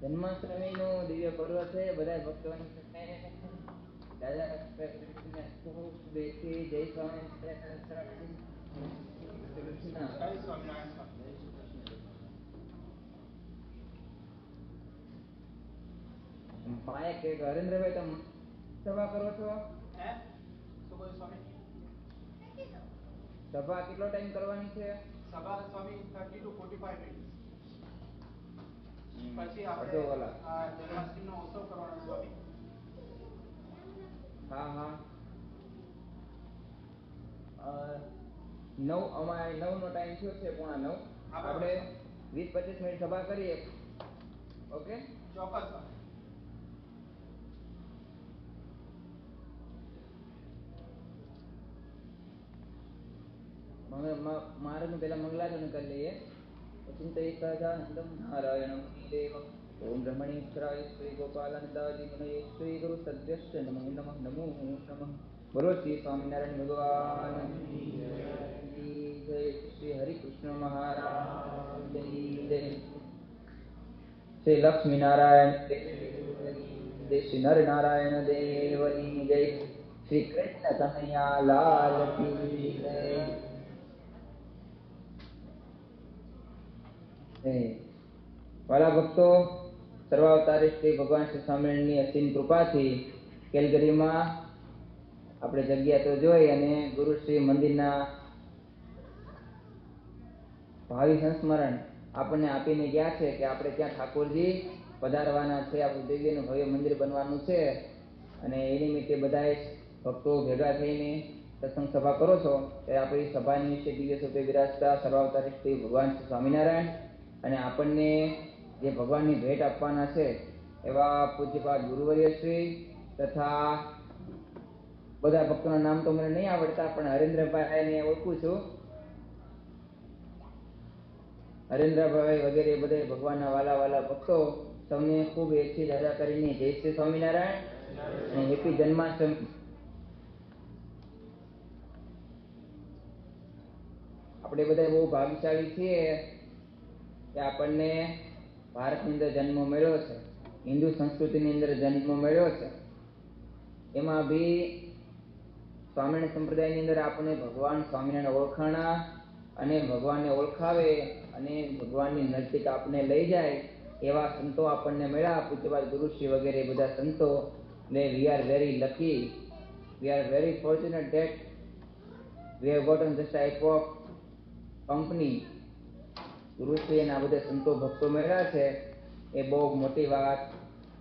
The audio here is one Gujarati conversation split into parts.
જન્માષ્ટમી નું દિવ્ય પર્વ છે બધા જય સ્વામી કે હરેન્દ્રભાઈ તમે સભા કરો છો? સભા કેટલો ટાઈમ કરવાની છે? સભા સ્વામી thirty two forty five minute પછી આપણે. આ જન્માષ્ટમીનો ઉત્સવ કરવાનો સ્વામી હા હા. નવ અમારે નવ નો ટાઈમ થયો છે પોણા નવ. આપણે વીસ પચીસ મિનિટ સભા કરીએ. ઓકે? ચોક્કસ. સ્વામી પેલા મંગલાચરણ કરી લઈએ. ચિંતયિતાજાનંદમ નારાયણમ દેવ ઓમ બ્રહ્મણેશ્વરાય શ્રી ગોપાલનંદાજી મને શ્રી ગુરુ સદ્યશ્ચ નમો, નમઃ નમો, નમઃ. બોલો, શ્રી સ્વામિનારાયણ ભગવાન. શ્રી હરિકૃષ્ણ મહારાજ. શ્રી લક્ષ્મીનારાયણ જય શ્રી નર નારાયણ દેવની જય શ્રી કૃષ્ણ કનૈયા લાલ જય. જય. વાલા ભક્તો, સર્વાવતારી શ્રી ભગવાન શ્રી સ્વામિનારાયણની અસીમ કૃપાથી કેલગરીમાં આપણે જગ્યા તો જોઈ અને ગુરુ શ્રી મંદિરના ભાવિ સંસ્મરણ આપણને આપીને ગયા છે કે આપણે ત્યાં ઠાકોરજી પધારવાના છે, આપણું દિવ્યનું ભવ્ય મંદિર બનવાનું છે અને એ નિમિત્તે બધાએ ભક્તો ભેગા થઈને સત્સંગ સભા કરો છો ત્યારે આપણી સભાની વિશે દિવ્ય સ્વરૂપે વિરાજતા સર્વાવતારી શ્રી ભગવાન શ્રી સ્વામિનારાયણ અને આપણને જે ભગવાનની ભેટ આપવાના છે, એવા પૂજ્યપાદ ગુરુવર્ય શ્રી તથા બધા ભક્તોના નામ તો મને નહીં આવડતા, પણ હરેન્દ્રભાઈને ઓળખું છું. હરેન્દ્રભાઈ વગેરે બધે ભગવાનના વાલા વાલા ભક્તો તમને ખૂબ એથી દાદા કરીને જય શ્રી સ્વામિનારાયણ અને હેપી જન્માષ્ટમી. આપણે બધા બહુ ભાગશાળી છીએ. કે આપણને ભારતની અંદર જન્મ મળ્યો છે, હિન્દુ સંસ્કૃતિની અંદર જન્મ મળ્યો છે. એમાં બી સ્વામિનારાયણ સંપ્રદાયની અંદર આપણને ભગવાન સ્વામિનારાયણ ઓળખાણા અને ભગવાનને ઓળખાવે અને ભગવાનની નજીક આપણને લઈ જાય એવા સંતો આપણને મળ્યા. પૂજ્યપાદ ગુરુશ્રી વગેરે બધા સંતો ને we are very lucky we are very fortunate that we have gotten this type of company Gurushri અને આ બધા સંતો ભક્તો મળ્યા છે, એ બહુ મોટી વાત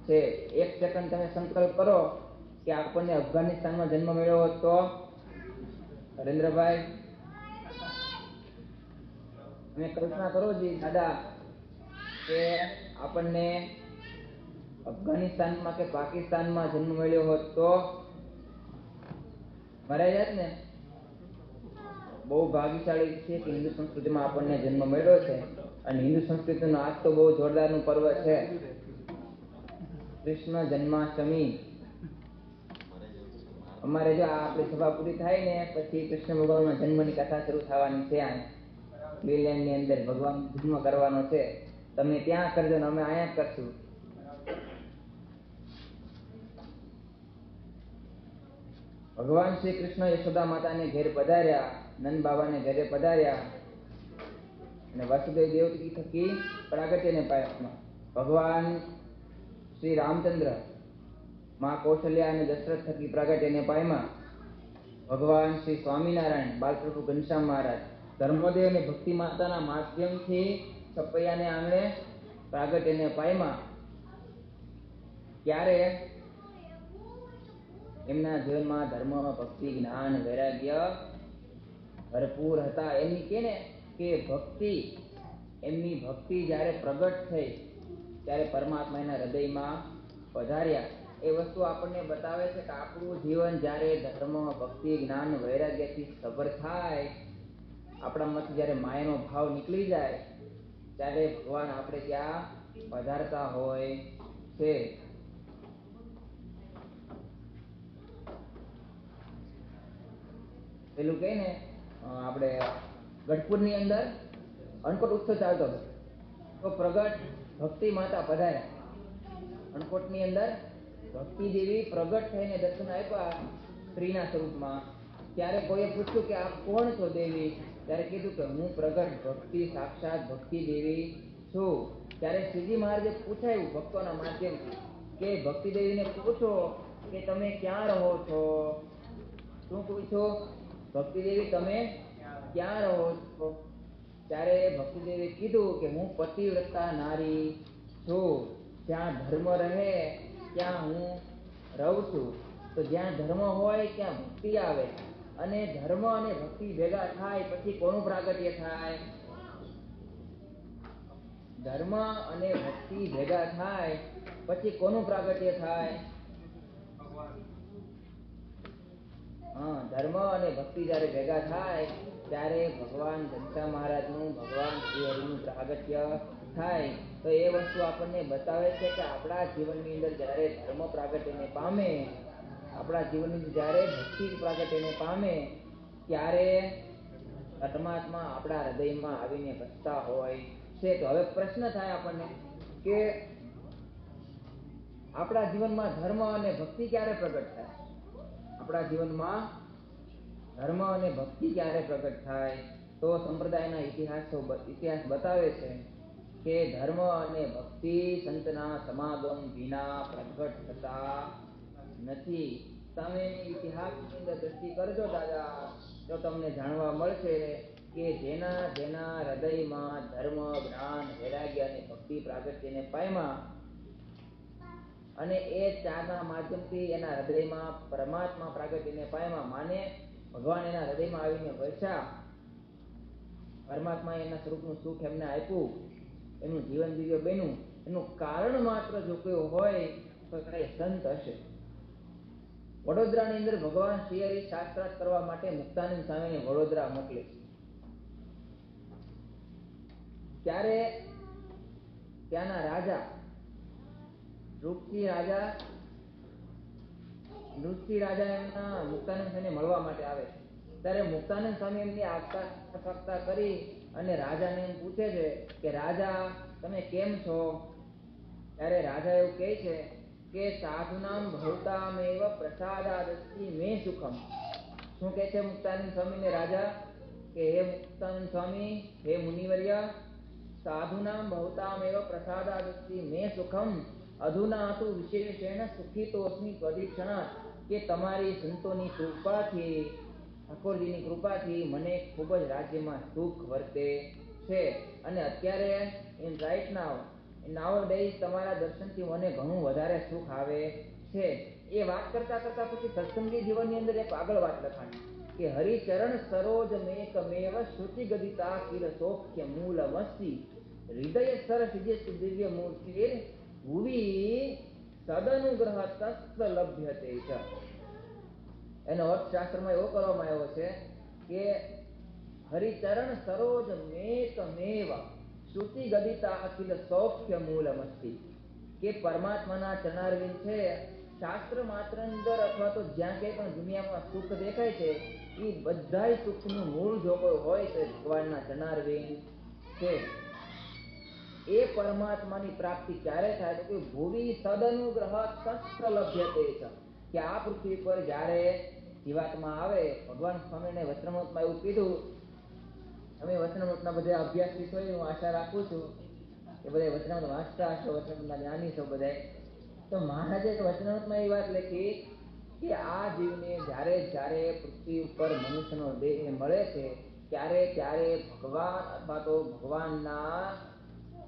છે. એક સેકન્ડ તમે સંકલ્પ કરો કે આપણને અફઘાનિસ્તાનમાં જન્મ મળ્યો હોત તો? હરેન્દ્રભાઈ તમે કલ્પના કરો જી, દાદા, કે આપણને અફઘાનિસ્તાનમાં કે પાકિસ્તાનમાં જન્મ મળ્યો હોત તો? મરાઈ જાત ને? બહુ ભાગ્યશાળી છે કે હિન્દુ સંસ્કૃતિમાં આપણને જન્મ મળ્યો છે અને હિન્દુ સંસ્કૃતિનો આજ તો બહુ જોરદારનું પર્વ છે. કૃષ્ણ જન્માષ્ટમી. અમારે જો આપણી સભા પૂરી થાય ને પછી કૃષ્ણ ભગવાનના જન્મની કથા શરૂ થવાની છે આ ની અંદર ભગવાન જન્મ કરવાનો છે. તમે ત્યાં કરજો ને અમે અહીંયા કરશું. ભગવાન શ્રી કૃષ્ણ યશોદા માતાને ઘેર પધાર્યા. નંદ બાબાને ઘરે પધાર્યા. અને વાસુદેવ દેવકી થકી પ્રાગટ્યને પામ્યા ભગવાન શ્રી રામચંદ્ર, માં કૌશલ્યા અને દશરથ થકી પ્રાગટ્યને પામ્યા ભગવાન શ્રી સ્વામિનારાયણ, બાલપ્રભુ ઘનશ્યામ મહારાજ, ધર્મોદય અને ભક્તિ માતાના માધ્યમથી છપૈયાને આંગણે પ્રાગટ્યને પામ્યા ત્યારે એમના જીવનમાં ધર્મ ભક્તિ, જ્ઞાન, વૈરાગ્ય ભરપૂર હતા. એમની કે કે ભક્તિ, એમની ભક્તિ જ્યારે પ્રગટ થઈ, ત્યારે પરમાત્મા એના હૃદયમાં પધાર્યા. એ વસ્તુ આપણને બતાવે છે કે આપણું જીવન જ્યારે ધર્મ ભક્તિ, જ્ઞાન, વૈરાગ્યથી સભર થાય આપણામાંથી જ્યારે માયાનો ભાવ નીકળી જાય, ત્યારે ભગવાન આપણે ત્યાં પધારતા હોય છે. પેલું કહે ને આપણે ગઢપુરની અંદર અણકોટ ઉત્સવ ચાલતો હતો. તો પ્રગટ ભક્તિ માતા પધાર્યા અણકોટની અંદર ભક્તિ દેવી પ્રગટ થઈને દર્શન આપ્યા સ્ત્રીના સ્વરૂપમાં. ત્યારે કોઈએ પૂછ્યું કે આપ કોણ છો દેવી? ત્યારે કીધું કે હું પ્રગટ ભક્તિ, સાક્ષાત ભક્તિ દેવી છું. ત્યારે શ્રીજી મહારાજે પૂછાયું ભક્તોના માધ્યમથી કે ભક્તિ દેવીને પૂછો કે તમે ક્યાં રહો છો? શું પૂછ્યું ભક્તિ દેવી તમે ક્યાં રહો છો? ત્યારે ભક્તિ દેવી કીધું કે હું પતિવ્રતા નારી છું. જ્યાં ધર્મ રહે, ત્યાં હું રહું છું. તો જ્યાં ધર્મ હોય, ત્યાં ભક્તિ આવે. અને ધર્મ અને ભક્તિ ભેગા થાય, પછી કોનું પ્રાગટ્ય થાય? ધર્મ અને ભક્તિ ભેગા થાય, પછી કોનું પ્રાગટ્ય થાય? હા, ધર્મ અને ભક્તિ જ્યારે ભેગા થાય, ત્યારે ભગવાન ઘનશ્યામ મહારાજનું, ભગવાન શ્રી હરિનું પ્રાગટ્ય થાય. તો એ વસ્તુ આપણને બતાવે છે કે આપણા જીવનની અંદર જ્યારે ધર્મ પ્રાગટ્યને પામે, આપણા જીવનની જ્યારે ભક્તિ પ્રાગટ્યને પામે, ત્યારે પરમાત્મા આપણા હૃદયમાં આવીને વસતા હોય છે. તો હવે પ્રશ્ન થાય આપણને કે આપણા જીવનમાં ધર્મ અને ભક્તિ ક્યારે પ્રગટ થાય? આપણા જીવનમાં ધર્મ અને ભક્તિ ક્યારે પ્રગટ થાય તો સંપ્રદાયના ઇતિહાસો ઇતિહાસ બતાવે છે કે ધર્મ અને ભક્તિ સંતના સમાગમ વિના પ્રગટ થતા નથી. તમે ઇતિહાસની અંદર દ્રષ્ટિ કરજો દાદા, તો તમને જાણવા મળશે કે જેના જેના હૃદયમાં ધર્મ, જ્ઞાન, વૈરાગ્ય અને ભક્તિ પ્રાગટ્યને પામ્યા અને એ ચારના માધ્યમથી એના હૃદયમાં પરમાત્મા પ્રાગટ્યને પામ્યા માને, ભગવાન એના હૃદયમાં આવીને વરસ્યા. પરમાત્મા એના સ્વરૂપનું સુખ એમને આપ્યું. એનું જીવન દિવ્ય બન્યું. એનું કારણ માત્ર જો કોઈ હોય, તો એ સંત હશે. વડોદરાની અંદર ભગવાન શિયરી શાસ્ત્રાર્થ કરવા માટે મુક્તાનંદ સ્વામીને વડોદરા મોકલે ત્યારે ત્યાંના રાજા નૃપસિંહ રાજા નૃત્ય રાજા એમના મુક્તાનંદ સ્વામી મળવા માટે આવે ત્યારે મુક્તાનંદ સ્વામી એમની આગતા કરી અને રાજાને એમ પૂછે છે કે, રાજા, તમે કેમ છો? ત્યારે રાજા એવું કહે છે કે, સાધુનામ ભવતામેવ પ્રસાદાદસ્તિ મે સુખમ. શું કહે છે મુક્તાનંદ સ્વામીને રાજા? કે, હે મુક્તાનંદ સ્વામી, હે મુનિવર્ય, સાધુનામ ભવતામેવ પ્રસાદાદસ્તિ મે સુખમ. અધુના તો વિશેષેણ સુખીતોષની પ્રદીક્ષણા કે તમારી સંતોની કૃપાથી, ઠાકોરજીની કૃપાથી મને ખૂબ જ રાજ્યમાં સુખ વર્તે છે. અને અત્યારે in right now nowadays તમારા દર્શનથી મને ઘણું વધારે સુખ આવે છે. એ વાત કરતા કરતા પછી સત્સંગી જીવનની અંદર એક આગળ વાત લખાણી, કે હરિચરણ સરોજ મેકમેવ શ્રુતિ ગદિતા કિર સૌખ્ય મૂલમસ્તિ. હૃદય સરસ દિવ્ય મૂર્તિ ભુવિ સદનુગ્રહ તસ્ત લભ્યતે છે એનો અર્થ શાસ્ત્રમાં એવો કરવામાં આવ્યો છે કે હરિચરણ સરોજ મેકમેવ શ્રુતિ ગદિતા અખિલ સૌખ્ય મૂલમસ્તિ કે પરમાત્માના ચરણારવિંદ છે, શાસ્ત્ર માત્ર અંદર અથવા તો જ્યાં કંઈ પણ દુનિયામાં સુખ દેખાય છે, એ બધાય સુખનું મૂળ જો કોઈ હોય તો ભગવાનના ચરણારવિંદ છે. એ પરમાત્માની પ્રાપ્તિ ક્યારે થાય તો કે ભૂમિ સદનુગ્રહ તસ્ત લભ્યતે છે. કે આ પૃથ્વી પર જ્યારે જીવાત્મા આવે, ભગવાન સ્વામીને વચનામૃતમાં એવું કીધું તમે વચનામૃતના બધા અભ્યાસી એ હું આશા રાખું છું કે બધા વચનામૃત વાંચતા હશો વચનામૃતના જ્ઞાની છો બધા. તો મહારાજે વચનામૃતમાં એ વાત લખી કે આ જીવને જ્યારે જ્યારે પૃથ્વી ઉપર મનુષ્યનો દેહ મળે છે, ત્યારે ત્યારે ભગવાન અથવા તો ભગવાનના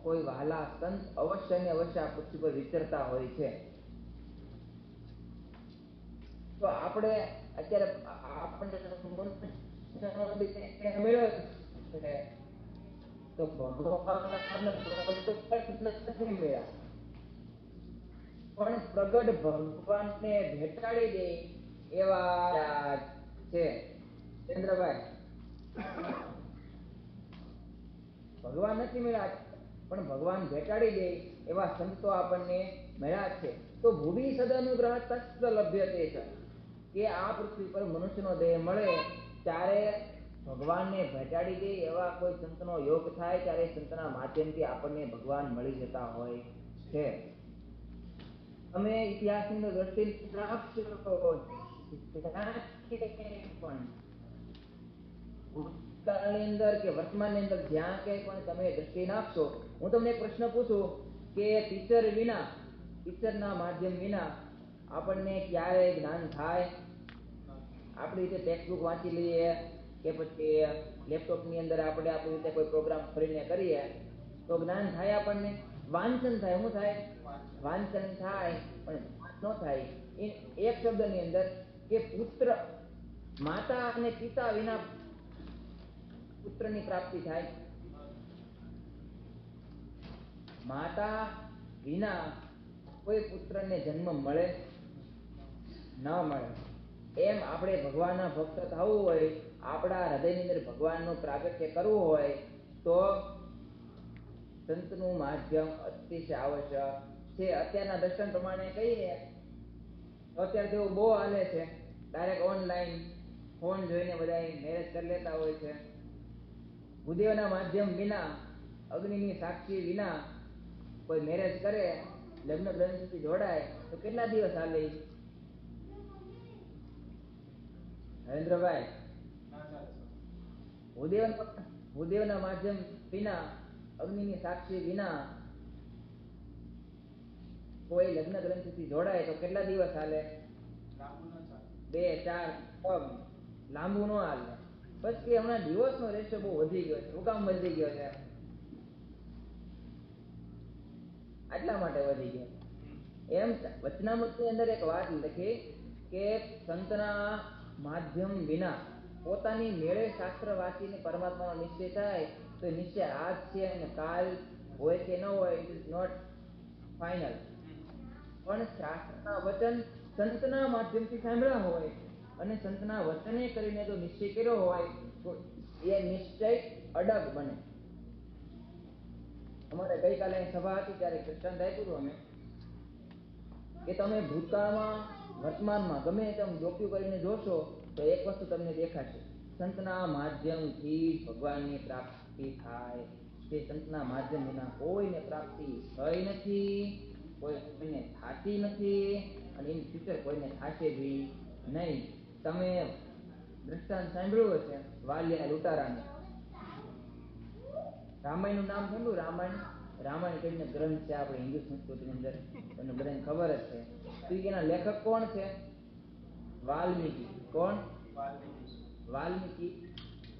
કોઈ વાલા સંત અવશ્ય ને અવશ્ય આ પૃથ્વી પર વિચરતા હોય છે. તો આપણે અત્યારે આપણને ભેટાડી દે એવા છે. ભગવાન નથી મળ્યા પણ ભગવાન ભેટાડી દે એવા સંતો આપણને મળ્યા છે. તો ભૂમિ સદાનુગ્રહ તસ્ત લભ્ય તે કે આ પૃથ્વી પર મનુષ્યનો દેહ મળે, ત્યારે ભગવાનને ભેટાડી દે એવા કોઈ સંતનો યોગ થાય, ત્યારે સંતના માધ્યમથી આપણને ભગવાન મળી જતા હોય છે. અમે ઇતિહાસની દ્રષ્ટિ રાખશો પણ ભૂતકાળની અંદર કે વર્તમાનની અંદર જ્યાં કંઈ પણ તમે દ્રષ્ટિ નાખશો, હું તમને એક પ્રશ્ન પૂછું કે ટીચર વિના ટીચરના માધ્યમ વિના આપણને ક્યારે જ્ઞાન થાય? આપણી રીતે ટેક્સ્ટબુક વાંચી લઈએ કે પછી લેપટોપની અંદર આપણે આપણી રીતે કોઈ પ્રોગ્રામ ફરીને કરીએ, તો જ્ઞાન થાય આપણને? વાંચન થાય. શું થાય? વાંચન થાય. પણ ન થાય. એ એક શબ્દની અંદર કે પુત્ર માતા અને પિતા વિના પુત્રની પ્રાપ્તિ થાય. માતા વિના કોઈ પુત્રને જન્મ મળે ન મળે. એમ આપણે ભગવાનના ભક્ત થવું હોય, આપણા હૃદયની અંદર ભગવાનનું પ્રાગટ્ય કરવું હોય, તો સંતનું માધ્યમ અતિશય આવશ્યક છે. અત્યારના દર્શન પ્રમાણે કહીએ, તો અત્યારે તેવું બહુ હાલે છે. ડાયરેક્ટ ઓનલાઈન ફોન જોઈને બધા મેરેજ કરી લેતા હોય છે. ભૂદેવના માધ્યમ વિના અગ્નિની સાક્ષી વિના કોઈ મેરેજ કરે લગ્ન ગ્રંથથી જોડાય તો કેટલા દિવસ હાલે? હરેન્દ્રભાઈ ભૂદેવ ભૂદેવના માધ્યમ વિના અગ્નિની સાક્ષી વિના કોઈ લગ્ન ગ્રંથિથી જોડાય તો કેટલા દિવસ હાલે બે ચાર લાંબુ ન હાલે. પછી હમણાં divorce નો રેશિયો બહુ વધી ગયો છે. શું વધી ગયો છે. આટલા માટે વધી ગયો. એમ વચનામૃતની અંદર એક વાત લખી કે સંતના માધ્યમ વિના પોતાની મેળે શાસ્ત્ર વાંચીને પરમાત્માનો નિશ્ચય થાય, તો નિશ્ચય આજ છે અને કાલ હોય કે ન હોય ઇટ ઇઝ નોટ ફાઇનલ પણ શાસ્ત્રના વચન સંતના માધ્યમથી સાંભળ્યા હોય અને સંતના વચને કરીને જો નિશ્ચય કર્યો હોય, તો એ નિશ્ચય અડગ બને. અમારે ગઈકાલે સભા હતી, ત્યારે આપ્યું હતું અમે કે તમે ભૂતકાળમાં, વર્તમાનમાં ગમે તેમ ડોક્યુ કરીને જોશો, તો એક વસ્તુ તમને દેખાશે. સંતના માધ્યમથી ભગવાનની પ્રાપ્તિ થાય. તે સંતના માધ્યમ વિના કોઈને પ્રાપ્તિ થઈ નથી, કોઈ કોઈને થાતી નથી, અને ઇન ફ્યુચર કોઈને થાશે બી નહીં. તમે દ્રષ્ટાંત સાંભળ્યું હશે વાલિયા લૂંટારાનું. રામાયણનું નામ સાંભળ્યું? રામાયણ? રામાયણ કરીને ગ્રંથ છે આપણે હિન્દુ સંસ્કૃતિની અંદર. તમને બધાને ખબર જ છે. એના લેખક કોણ છે? વાલ્મીકી. કોણ? વાલ્મીકી. વાલ્મીકી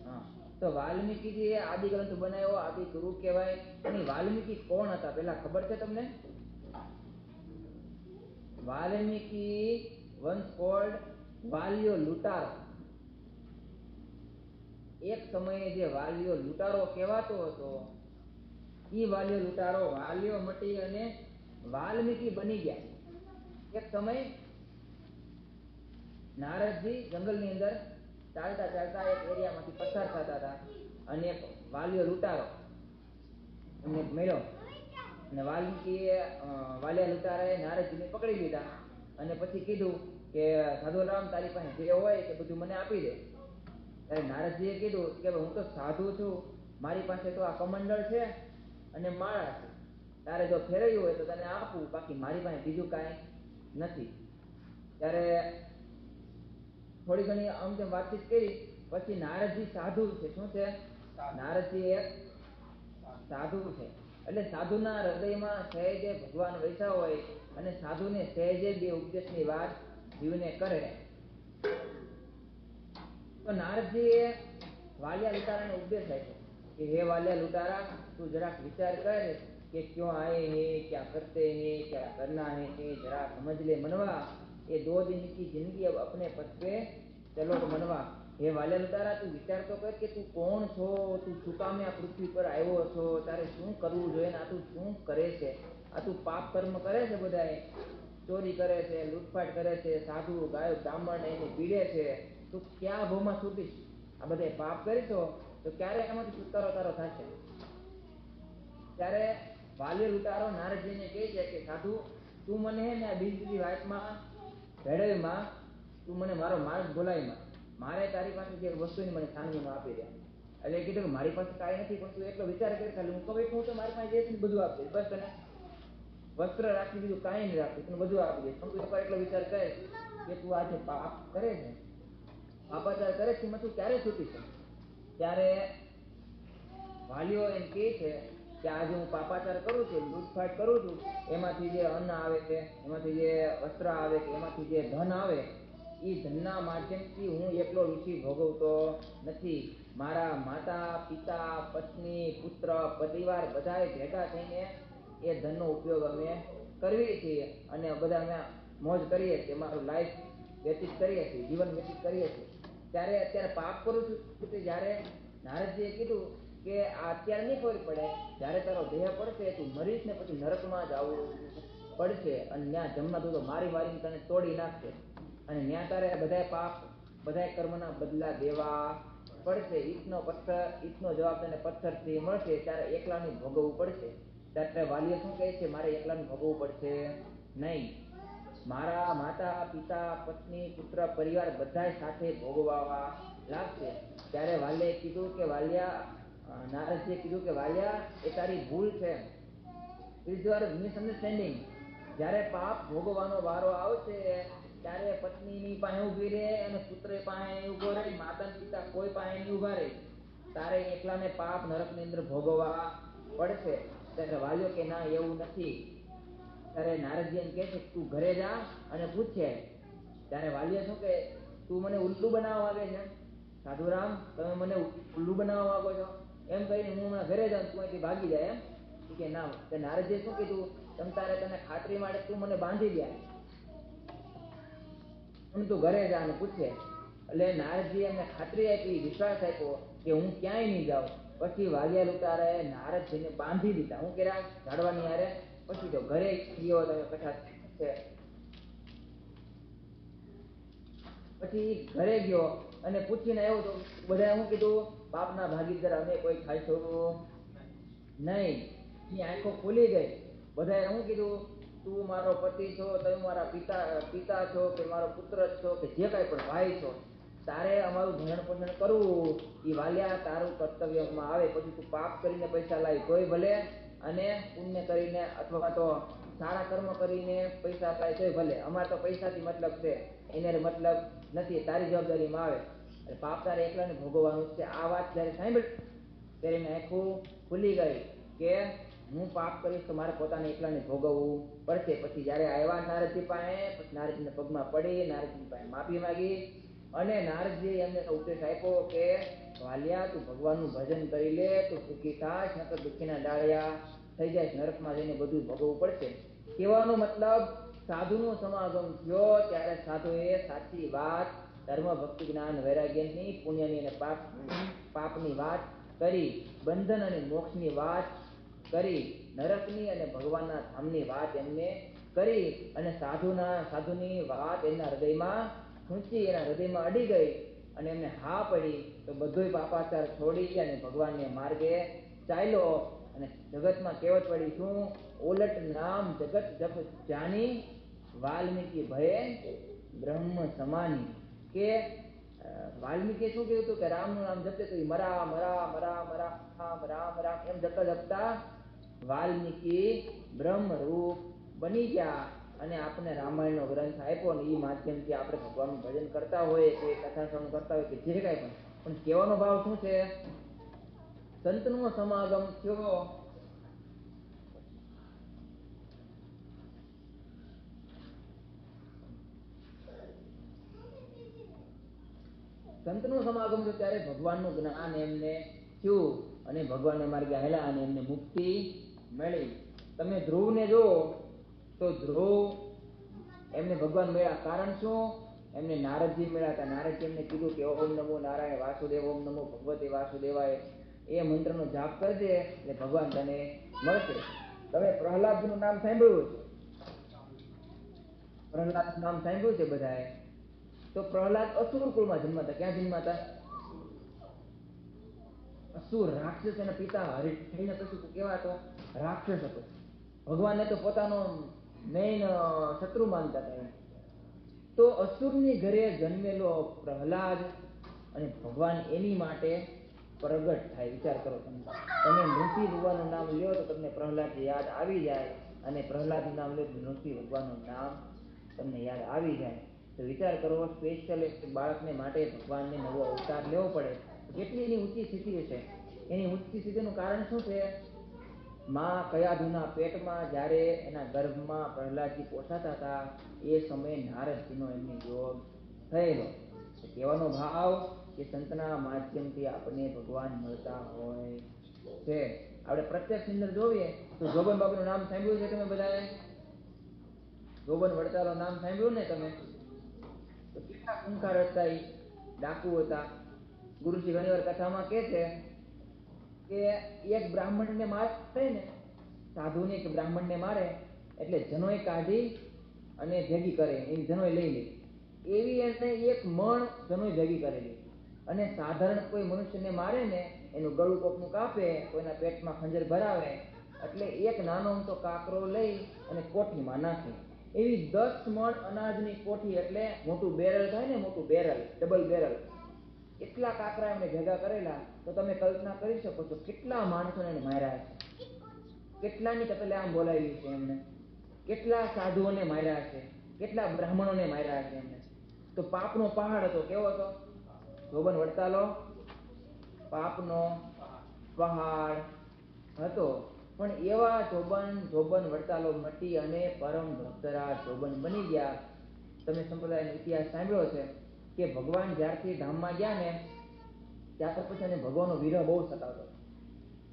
હા. તો વાલ્મીકીજી એ આદિ ગ્રંથ બનાવ્યો, આદિ ગુરુ કહેવાય. અને વાલ્મીકી કોણ હતા? પેલા ખબર છે તમને? વાલ્મીકી વંશ કોલ્ડ વાલિયો લૂંટારો. એક સમયે જે વાલીઓ લૂંટારો કહેવાતો હતો એ વાલીઓ લૂંટારો વાલીઓ મટી અને વાલ્મીકી બની ગયા. એક સમય નારદજી જંગલની અંદર ચાલતા ચાલતા એક એરિયામાંથી પસાર થતા હતા અને એક વાલીઓ લૂંટારો એમને મળ્યો. અને વાલ્મીકીએ વાલિયા લૂંટારાએ નારદજીને પકડી લીધા. અને પછી કીધું કે સાધુરામ તારી પાસે જે હોય તે બધું મને આપી દે. ત્યારે નારદજીએ કીધું કે હું તો સાધુ છું, મારી પાસે તો આ કમંડળ છે અને માળા છે. તારે જો ફેરવ્યું હોય તો તને આપું, બાકી મારી પાસે બીજું કાંઈ નથી. ત્યારે થોડી ઘણી આમ જેમ વાતચીત કરી, પછી નારદજી સાધુ છે. શું છે? નારદજી એક સાધુ છે. એટલે સાધુના હૃદયમાં સહેજે ભગવાન વૈસા હોય અને સાધુ ને સહેજે બે ઉપદેશની વાત જીવને કરે. તો એ વાલિયા લૂંટારાને ઉપદેશ આપ્યો કે, હે વાલિયા લૂંટારા, તું જરાક વિચાર કર કે ક્યો આયે હે, ક્યાં કરતે હે, ક્યાં કરના હે જરા સમજ લે મનવા. એ દો દિન કી જિંદગી અપને પથ પે ચલો મનવા. એ વાલે તારા તું વિચાર તો કર કે તું કોણ છો? તું શું કામે આ પૃથ્વી પર આવ્યો છો? તારે શું કરવું જોઈએ ને આ તું શું કરે છે? આ તું પાપ કર્મ કરે છે બધા ચોરી કરે છે, લૂંટફાટ કરે છે, સાધુ, ગાયો, બ્રાહ્મણ એને પીડે છે? તું ક્યાં ભોમાં છૂટીશ? આ બધા પાપ કરીશો તો ક્યારે એમાંથી છુટકારો તારો થશે? ત્યારે વાલ્ય ઉતારો નારદજીને કહે છે કે, સાધુ, તું મને હે ને આ બીજી વાતમાં ભેળવીમાં તું મને મારો માર્ગ ભૂલાઈમાં. મારે તારી પાસે જે વસ્તુની મને છાનવીનો આપી દે એટલે કીધું કે મારી પાસે કાંઈ નથી, પણ તું એટલો વિચાર કરી ખાલી હું કમાઈ હું તો મારી પાસે જે છે બધું આપી બસ તને વસ્ત્ર રાખી દીધું, કાંઈ નહીં રાખું, તને બધું આપી દે પણ તું એટલો વિચાર કરે કે તું આ જે પાપ કરે છે. પાપાચાર કરે છે, એમાં તું ક્યારે છૂટી છે ત્યારે વાલીઓ એમ કહે છે કે આજે હું પાપાચાર કરું છું, લૂંટફાટ કરું છું, એમાંથી જે અન્ન આવે છે, એમાંથી જે વસ્ત્ર આવે છે, એમાંથી જે ધન આવે એ ધનના માધ્યમથી હું એકલો ઋષિ ભોગવતો નથી. મારા માતા, પિતા, પત્ની, પુત્ર, પરિવાર બધાએ ભેગા થઈને એ ધનનો ઉપયોગ અમે કરીએ છીએ અને બધા અમે મોજ કરીએ છીએ. મારું લાઈફ વ્યતીત કરીએ છીએ, જીવન વ્યતીત કરીએ છીએ. ત્યારે અત્યારે પાપ કરું છું કે જ્યારે નારદજીએ કીધું કે અત્યારે નહીં ખબર પડે, જ્યારે તારો દેહ પડશે તું મરીશ ને પછી નરકમાં જ આવવું પડશે અને ત્યાં જમવા તું તો મારી મારીને તને તોડી નાખશે. અને ત્યાં તારે બધાય પાપ, બધાય કર્મના બદલા દેવા પડશે. ઈટનો પથ્થર, ઈટનો જવાબ તને પથ્થરથી મળશે. ત્યારે એકલાનું ભોગવવું પડશે. ત્યારે વાલીએ શું કહે છે? મારે એકલાનું ભોગવવું પડશે નહીં. મારા માતા, પિતા, પત્ની, પુત્ર, પરિવાર બધાય સાથે ભોગવવા લાગશે. ત્યારે વાલીએ કીધું કે, વાલિયા નારદજીએ કીધું કે, વાલિયા, એ તારી ભૂલ છે. ઇઝ યોર મિસઅન્ડરસ્ટેન્ડિંગ જ્યારે પાપ ભોગવાનો વારો આવશે, ત્યારે પત્ની ની પાસે ઊભી રહે અને પુત્ર પાસે ઊભો રહે, માતા પિતા કોઈ પાસે નહીં ઊભા રહે. તારે એકલાને પાપ નરકની અંદર ભોગવવા પડશે. ત્યારે વાલ્યો કે, ના, એવું નથી. ત્યારે નારદજી એમ કે છે, તું ઘરે જા અને પૂછે. ત્યારે વાલીએ શું કે તું મને ઉલ્લુ બનાવવા માંગે છે? સાધુરામ, તમે મને ઉલ્લુ બનાવવા માંગો છો? એમ કહીને હું હમણાં ઘરે જાઉં તું અહીંથી ભાગી જાય એમ. કે ના નારદજીએ શું કીધું? તમ તને ખાતરી માટે તું મને બાંધી દે. અને તું ઘરે જા પૂછે એટલે નારદજી એમને ખાતરી આપી, વિશ્વાસ આપ્યો કે હું ક્યાંય નહીં જાઉં. પછી વાલિયા ઉતારે, નારદજીને બાંધી દીધા. હું કેરા ઝાડવાની હારે પછી તો ઘરે ગયો તમે કથા છે. પછી ઘરે ગયો અને પૂછીને આવ્યો તો બધા હું કીધું? બાપના ભાગીદાર અમે કોઈ ખાઈશું નહીં. આંખો ખુલી ગઈ. બધાએ શું કીધું, તું મારો પતિ છો, તમે મારા પિતા પિતા છો કે મારો પુત્ર છો કે જે કાંઈ પણ ભાઈ છો, તારે અમારું ભરણ પોષણ કરવું. એ વાલ્યા તારું કર્તવ્યમાં આવે, પછી તું પાપ કરીને પૈસા લાવી તોય ભલે. અને પુણ્ય કરીને અથવા તો સારા કર્મ કરીને પૈસા થાય, તોય ભલે. અમારે તો પૈસાથી મતલબ છે. એને મતલબ નથી, તારી જવાબદારીમાં આવે. અને પાપ તારે એકલાને ભોગવવાનું છે. આ વાત જ્યારે સાંભળી, ત્યારે એને આખું ખુલી ગઈ કે હું પાપ કરીશ તો મારે પોતાને એકલાને ભોગવવું પડશે. પછી જ્યારે આવ્યા નારદજી પાસે નારદજીના પગમાં પડી નારદજી પાસે માફી માંગી અને નારદજી એમને ઉપદેશ આપ્યો કે, વાલિયા, તું ભગવાનનું ભજન કરી લે, તું સુખી થાશ નકર દુઃખીના ડાળિયા થઈ જાય, નરકમાં જઈને બધું ભોગવવું પડશે. કહેવાનો મતલબ સાધુનો સમાગમ થયો, ત્યારે સાધુએ સાચી વાત ધર્મ ભક્તિ જ્ઞાન વૈરાગ્યની પુણ્યની અને પાપ પાપની વાત કરી, બંધન અને મોક્ષની વાત કરી નરકની અને ભગવાનના ધામની વાત એમને કરી અને સાધુના, સાધુની વાત એમના હૃદયમાં ખૂંચી એના હૃદયમાં અડી ગઈ અને એમને હા પડી તો બધું પાપાચાર છોડી અને ભગવાનને માર્ગે ચાલ્યો અને જગતમાં કહેવત પડી, શું ઓલટ નામ જગત જપ જાની? વાલ્મીકી ભયે બ્રહ્મ સમાની. કે વાલ્મીકીએ શું કહ્યું હતું કે રામનું નામ જપતે તો મરા મરા મરા મરા, રામ રામ રામ એમ જપતા જપતા વાલ્મીકી બ્રહ્મ બની ગયા અને આપણે રામાયણનો ગ્રંથ આપ્યો ને એ માધ્યમથી આપણે ભગવાનનું ભજન કરતા હોય કે કથા શ્રવણ કરતા હોય કે જે કાંઈ પણ. પણ કહેવાનો ભાવ શું છે? સંતનો સમાગમ થયો. સંતનો સમાગમ થયો ત્યારે ભગવાનનું જ્ઞાન એમને થયું અને ભગવાનને માર્ગે આવેલા અને એમને મુક્તિ મળી. તમે ધ્રુવને જો તો ધ્રુવ એમને ભગવાન મળ્યા. કારણ શું? એમને નારદજી મળ્યા હતા. નારદજી એમને કીધું કે, ઓમ નમો નારાયણ વાસુદેવ, ઓમ નમો ભગવતે વાસુદેવાય. એ મંત્રનો જાપ કરજે એટલે ભગવાન તને મળશે. તમે પ્રહલાદનું નામ સાંભળ્યું છે પ્રહલાદનું નામ સાંભળ્યું છે બધાએ? તો પ્રહલાદ અસુર કુળમાં જન્મતા ક્યાં જન્મતા અસુર રાક્ષસ એના પિતા હરિ થઈને પછી કેવા હતો રાક્ષસ હતો. ભગવાનને તો પોતાનો મેઇન શત્રુ માનતા હતા. તો અસુરની ઘરે જન્મેલો પ્રહલાદ અને ભગવાન એની માટે પ્રગટ થાય, વિચાર કરો તમે. તમે નૃસિંહ ભગવાનનું નામ લ્યો તો તમને પ્રહલાદ યાદ આવી જાય અને પ્રહલાદનું નામ લ્યો તો નૃસિંહ ભગવાનનું નામ તમને યાદ આવી જાય. તો વિચાર કરો સ્પેશિયલ બાળકને માટે ભગવાનને નવો અવતાર લેવો પડે. કેટલી એની ઊંચી સ્થિતિ છે. એની ઊંચી સ્થિતિનું કારણ શું છે? માં કયાધુના પેટમાં જ્યારે એના ગર્ભમાં પ્રહલાદજી પોસાતા હતા, એ સમયે નારદજીનો એમને યોગ થયેલો. કહેવાનો ભાવ કે સંતના માધ્યમથી આપણને ભગવાન મળતા હોય છે. આપણે પ્રત્યક્ષ અંદર જોઈએ તો જોબન બાપુનું નામ સાંભળ્યું છે તમે બધાએ? જોબન વડતાલો નામ સાંભળ્યું ને તમે? તો કેટલા કુંકાર હતા એ ડાકુ હતા. ગુરુજી ઘણી વાર કથામાં કહે છે કે એક બ્રાહ્મણને મારે ને, સાધુને કે બ્રાહ્મણને મારે, એટલે જનોય કાઢી અને ભેગી કરે એ જનોય લઈ લે. એવી એને એક મણ જનોય ભેગી કરેલી. અને સાધારણ કોઈ મનુષ્યને મારે ને, એનું ગળું કોકનું કાપે, કોઈના પેટમાં ખંજર ભરાવે, એટલે એક નાનો અમથો કાકરો લઈ અને કોઠીમાં નાખે. એવી દસ મણ અનાજની કોઠી એટલે મોટું બેરલ થાય ને, મોટું બેરલ ડબલ બેરલ. એટલા કાકરા એમને ભેગા કરેલા, તો તમે કલ્પના કરી શકો છો કેટલા માણસોને એને માર્યા છે. કેટલાની કતલે આમ બોલાવી છે એમને? કેટલા સાધુઓને માર્યા છે? કેટલા બ્રાહ્મણોને માર્યા છે એમને? તો પાપનો પહાડ હતો, કેવો હતો? જોબન વડતાલો પાપનો પહાડ હતો. પણ એવા જોબન જોબન વડતાલો મટી અને પરમ ભક્તરા જોબન બની ગયા. તમે સંપ્રદાયનો ઇતિહાસ સાંભળ્યો છે કે ભગવાન જ્યારથી ધામમાં ગયા ને ત્યાર પછી એને ભગવાનનો વિરહ બહુ સતાવતો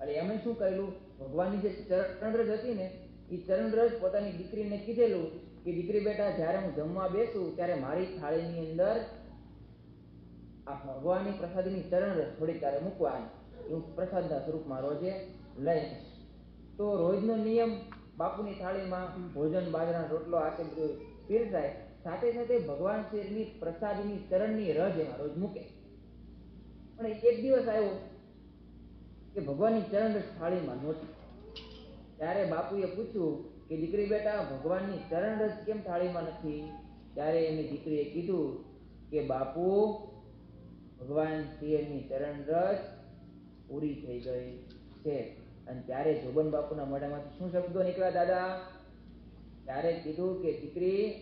એટલે એમણે શું કરેલું? ભગવાનની જે ચરણરજ હતી ને એ ચરણરજ પોતાની દીકરીને કીધેલું કે, દીકરી બેટા, જ્યારે હું જમવા બેસું, ત્યારે મારી થાળીની અંદર આ ભગવાનની પ્રસાદીની ચરણરજ થોડીક તારે મૂકવાની હું પ્રસાદના સ્વરૂપમાં રોજે લઈશ તો રોજનો નિયમ, બાપુની થાળીમાં ભોજન, બાજરાનો રોટલો આ તે બધું પીરસાય. સાથે સાથે ભગવાન શ્રીની પ્રસાદીની ચરણની રજ એમાં રોજ મૂકે. પણ એક દિવસ આવ્યો કે ભગવાનની ચરણ થાળીમાં નહોતી. ત્યારે બાપુએ પૂછ્યું કે દીકરી બેટા, ભગવાનની ચરણ રજ કેમ થાળીમાં નથી? ત્યારે એની દીકરીએ કીધું કે બાપુ, ભગવાન શ્રીની ચરણ રજ પૂરી થઈ ગઈ છે. અને ત્યારે જોબન બાપુના મોઢામાંથી શું શબ્દો નીકળ્યા દાદા? ત્યારે કીધું કે દીકરી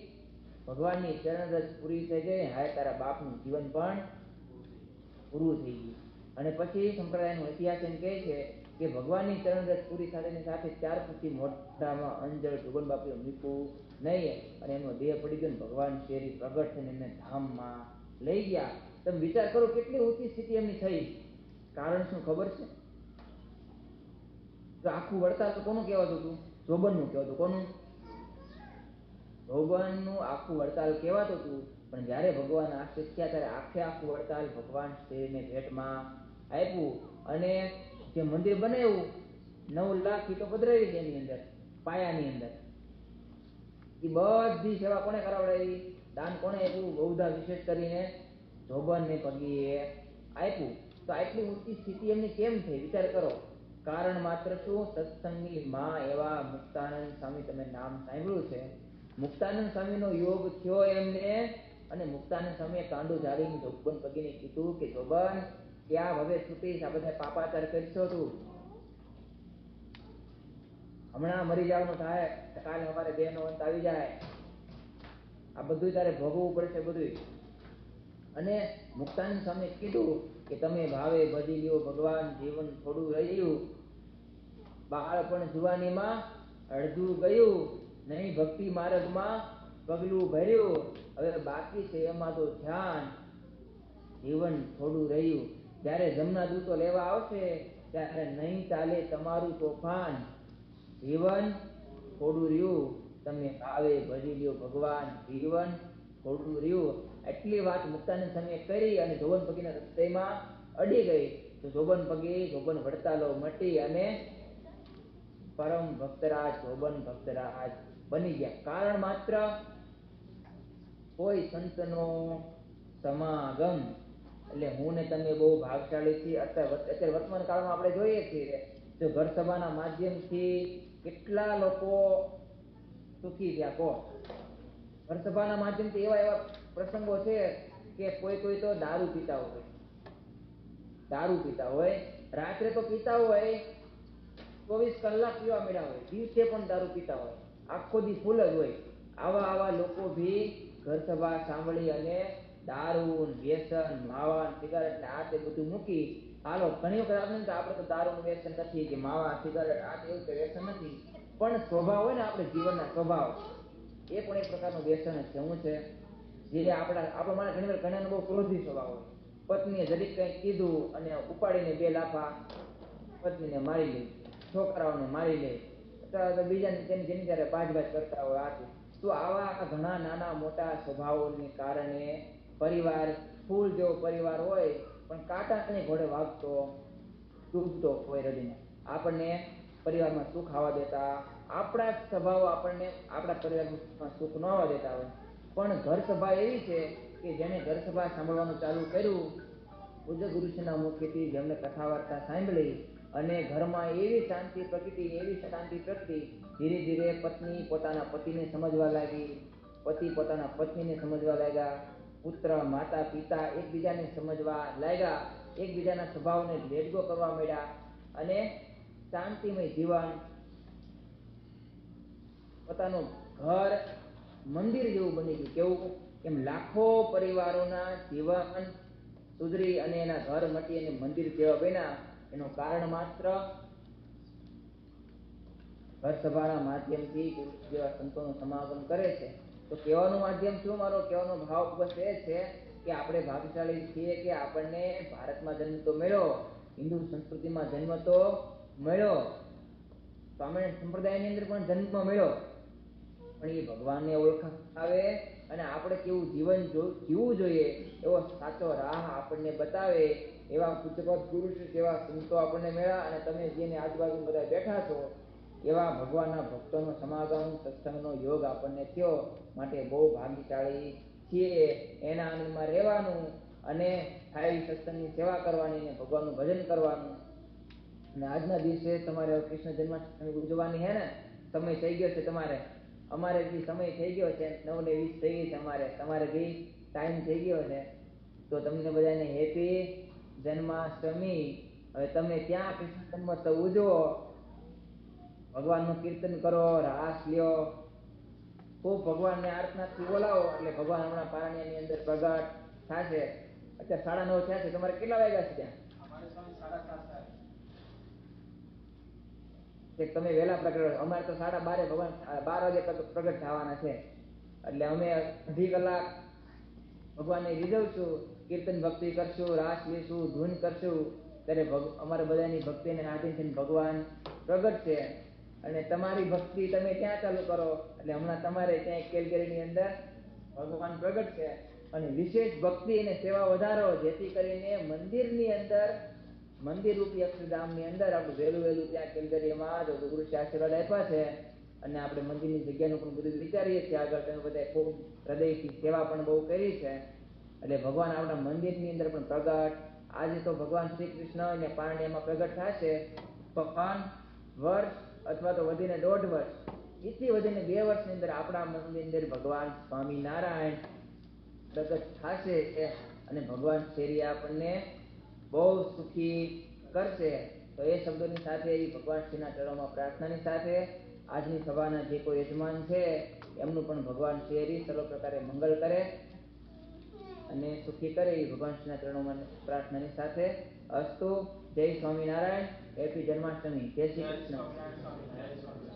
ભગવાનની ચરણ રજ પૂરી થઈ ગઈ. હાય, તારા બાપનું જીવન પણ પૂરું થઈ ગયું. અને પછી સંપ્રદાયનો ઇતિહાસ એમ કહે છે કે ભગવાનની ચરણ રજ પૂરી સાથેની સાથે ચાર ફૂટથી મોઢામાં અંજળ, જોગન બાપુ મૂક્યું નહીં. અને એનો દેહ પડી ગયો ભગવાન શેરી પ્રગટ થઈને એમને ધામમાં લઈ ગયા. તમે વિચાર કરો કેટલી ઊંચી સ્થિતિ એમની થઈ. કારણ શું ખબર છે? આખું વળતા તો કોનું કહેવાતું હતું? જોબનનું કહેવાતું. કોનું? જોબનનું આખું વડતાલ કહેવાતું હતું, પણ જ્યારે ભગવાન આશ્રિત થયા ત્યારે આખે આખું વડતાલ ભગવાન શ્રીને ભેટમાં આપ્યું અને જે મંદિર બનાવ્યું, નવ લાખ ઈટો પધરાવી એની અંદર, પાયાની અંદર. એ બધી સેવા કોને કરાવડાવી? દાન કોને આપ્યું? બહુધા વિશેષ કરીને જોબનને પગીએ આપ્યું. તો આટલી ઊંચી સ્થિતિ એમની કેમ થઈ? વિચાર કરો. કારણ માત્ર શું? સત્સંગની માં એવા મુક્તાનંદ સ્વામી, તમે નામ સાંભળ્યું છે. મુક્તાનંદ સ્વામીનો યોગ થયો એમને અને મુક્તાનંદ સ્વામીએ કાંડુ ઝાડીને જોગબન પગીને કીધું કે જોગન ત્યાં હવે છૂટીશ આ બધા પાપાચાર કરશો તું. હમણાં મરી જવાનું થાય, કાલે અમારે દેહનો અંત આવી જાય. આ બધું તારે ભોગવવું પડશે બધું અને મુક્તાનંદ સ્વામી કીધું કે, તમે ભાવે ભજી લ્યો, ભગવાન જીવન થોડું રહ્યું બાળપણ જુવાનીમાં અડધું ગયું. નહીં, ભક્તિ માર્ગમાં પગલું ભર્યું. હવે બાકી છે એમાં તો ધ્યાન. જીવન થોડું રહ્યું. જ્યારે જમના દૂતો લેવા આવશે, ત્યારે નહીં ચાલે તમારું તોફાન. જીવન થોડું રહ્યું. તમે આવે ભજી લ્યો ભગવાન. જીવન થોડું રહ્યું. એટલી વાત મુક્તાનંદ સમયે કરી અને જોબન પગીના રસ્તેમાં અડી ગઈ. તો જોબન પગી ધોબન વડતાલો મટી અને પરમ ભક્તરાજ જોબન ભક્તરાજ બની ગયા. કારણ માત્ર કોઈ સંતનો સમાગમ. એટલે હું ને તમે બહુ ભાગશાળી છીએ. અત્યારે અત્યારે વર્તમાન કાળમાં આપણે જોઈએ છીએ તો ઘર સભાના માધ્યમથી કેટલા લોકો સુખી થયા. કહો ઘર સભાના માધ્યમથી એવા એવા પ્રસંગો છે કે કોઈ કોઈ તો દારૂ પીતા હોય. દારૂ પીતા હોય. રાત્રે તો પીતા હોય ચોવીસ કલાક પીવા મળ્યા હોય, દિવસે પણ દારૂ પીતા હોય. આખો દી ફૂલ જ હોય. આવા આવા લોકો ભી ઘર સભા સાંભળી અને દારૂ, વ્યસન, માવા, સિગારેટ, આ તે બધું મૂકી, હાલો, ઘણી વખત આપણે તો આપણે તો દારૂનું વ્યસન નથી કે માવા, સિગારેટ, આ એવું તો વ્યસન નથી. પણ સ્વભાવ હોય ને આપણે જીવનના સ્વભાવ, એ પણ એક પ્રકારનું વ્યસન જ છે. શું છે, જે આપણા આપણા મારા ઘણી વાર ઘણા બહુ ક્રોધી સ્વભાવ હોય. પત્નીએ જરીક કંઈક કીધું અને ઉપાડીને બે લાફા પત્નીને મારી લે છોકરાઓને મારી લે. તો બીજાને તેની જેની ત્યારે બાજબાજ કરતા હોય આથી. તો આવા ઘણા નાના મોટા સ્વભાવોને કારણે પરિવાર ફૂલ જેવો પરિવાર હોય, પણ કાંટાની ઘોડે વાગતો, ડૂબતો હોય રડીને. આપણને પરિવારમાં સુખ આવવા દેતા. આપણા જ સ્વભાવો આપણને, આપણા પરિવારમાં સુખ ન આવવા દેતા હોય. પણ ઘર સભા એવી છે કે જેને ઘર સભા સાંભળવાનું ચાલુ કર્યું, પૂજ્ય ગુરુશ્રીના મુખેથી જેમને કથા વાર્તા સાંભળી અને ઘરમાં એવી શાંતિ પ્રગટી એવી શાંતિ પ્રગટી ધીરે ધીરે પત્ની પોતાના પતિને સમજવા લાગી. પતિ પોતાના પત્નીને સમજવા લાગ્યા. પુત્ર, માતા, પિતા એકબીજાને સમજવા લાગ્યા. એકબીજાના સ્વભાવને ભેદગો કરવા માંડ્યા. અને શાંતિમય જીવન, પોતાનું ઘર મંદિર જેવું બની ગયું. કેવું? એમ લાખો પરિવારોના જીવન સુધરી અને એના ઘર મટી અને મંદિર જેવા બન્યા. એનું કારણ માત્ર ઘરસભાના માધ્યમથી જેવા સંતોનું સમાગમ કરે છે. તો કહેવાનું માધ્યમ શું? મારો કહેવાનો ભાવ બસ એ છે કે આપણે ભાગ્યશાળી છીએ કે આપણને ભારતમાં જન્મ તો મળ્યો, હિન્દુ સંસ્કૃતિમાં જન્મ તો મળ્યો, સ્વામિનારાયણ સંપ્રદાયની અંદર પણ જન્મ મળ્યો. પણ એ ભગવાનને ઓળખાવે અને આપણે કેવું જીવન જીવવું જોઈએ એવો સાચો રાહ આપણને બતાવે એવા પૂજ્યપાદ પુરુષ જેવા સંતો આપણને મળ્યા અને તમે જેની આજુબાજુ બધા બેઠા છો, એવા ભગવાનના ભક્તોનો સમાગમ, સત્સંગનો યોગ આપણને થયો. માટે બહુ ભાગ્યશાળી છીએ. એના આનંદમાં રહેવાનું અને થાય સત્સંગની સેવા કરવાની અને ભગવાનનું ભજન કરવાનું. અને આજના દિવસે તમારે કૃષ્ણ જન્માષ્ટમી ઉજવવાની હે ને? સમય થઈ ગયો છે તમારે? અમારે બી સમય થઈ ગયો છે. નવ ને વીસ થઈ ગઈ છે અમારે. તમારે બી ટાઈમ થઈ ગયો છે. તો તમને બધાને હેપી જન્માષ્ટમી હવે તમે ત્યાં કૃષ્ણ જન્મોત્સવ ઉજવો? ભગવાનનું કીર્તન કરો રાસ લ્યો. ખૂબ ભગવાનને આર્તનાથથી બોલાવો એટલે ભગવાન હમણાં પારણ્યની અંદર પ્રગટ થશે. અત્યારે સાડા નવ થયા છે. તમારે કેટલા વાગ્યા છે ત્યાં? તમે વહેલા પ્રગટ અમારે તો સાડા બારે ભગવાન બાર વાગે પ્રગ- પ્રગટ થવાના છે. એટલે અમે અઢી કલાક ભગવાનને રીઝવશું. કીર્તન ભક્તિ કરશું, રાસ લેશું, ધૂન કરશું, ત્યારે અમારા બધાની ભક્તિને આધીન થઈને ભગવાન પ્રગટ છે અને તમારી ભક્તિ તમે ક્યાં ચાલુ કરો? એટલે હમણાં તમારે ત્યાં કેલગરીની અંદર ભગવાન પ્રગટ છે અને વિશેષ ભક્તિ અને સેવા વધારો, જેથી કરીને મંદિરની અંદર મંદિર રૂપી અક્ષરધામની અંદર આપણે વહેલું વહેલું ત્યાં કેલગરીમાં જો ગુરુ આશીર્વાદ આપ્યા છે. અને આપણે મંદિરની જગ્યાનું પણ બધું વિચારીએ છીએ આગળ. તમે બધા ખૂબ હૃદયથી સેવા પણ બહુ કરી છે. એટલે ભગવાન આપણા મંદિરની અંદર પણ પ્રગટ. આજે તો ભગવાન શ્રી કૃષ્ણ અને પારણ્યમાં પ્રગટ થશે. તો વર્ષ અથવા તો વધીને દોઢ વર્ષ, એથી વધીને બે વર્ષની અંદર આપણા મંદિરની અંદર ભગવાન સ્વામિનારાયણ પ્રગટ થશે અને ભગવાન શેરી આપણને બહુ સુખી કરશે. તો એ શબ્દોની સાથે એ ભગવાન શ્રીના ચરણોમાં પ્રાર્થનાની સાથે આજની સભાના જે કોઈ યજમાન છે, એમનું પણ ભગવાન શેરી સર્વ પ્રકારે મંગલ કરે. અને સુખી કરે એ ભગવાન શ્રીના ચરણોમાં પ્રાર્થનાની સાથે અસ્તુ. જય સ્વામિનારાયણ. હેપી જન્માષ્ટમી. જય શ્રી કૃષ્ણ.